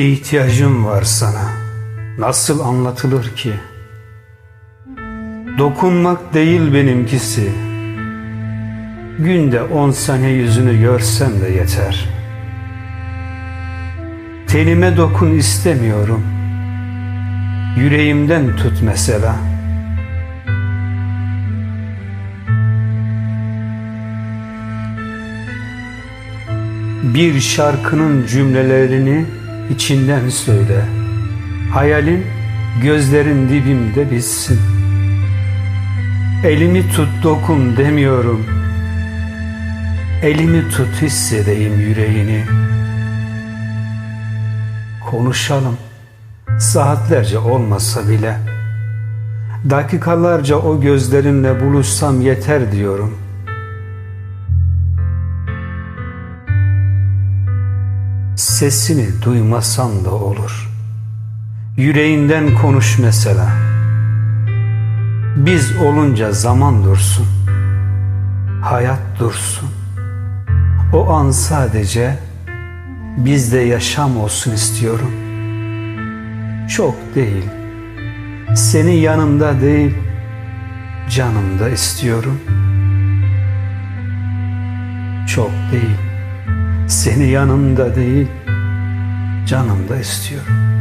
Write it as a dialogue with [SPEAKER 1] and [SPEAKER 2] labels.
[SPEAKER 1] İhtiyacım var sana. Nasıl anlatılır ki? Dokunmak değil benimkisi. Günde on sene yüzünü görsem de yeter. Tenime dokun istemiyorum. Yüreğimden tut mesela. Bir şarkının cümlelerini içinden söyle. Hayalin gözlerin dibimde bitsin. Elimi tut dokun demiyorum. Elimi tut hissedeyim yüreğini. Konuşalım. Saatlerce olmasa bile. Dakikalarca o gözlerinle buluşsam yeter diyorum. Sesini duymasam da olur. Yüreğinden konuş mesela. Biz olunca zaman dursun. Hayat dursun. O an sadece bizde yaşam olsun istiyorum. Çok değil. Seni yanımda değil, canımda istiyorum. Çok değil. Seni yanımda değil, canımda istiyorum.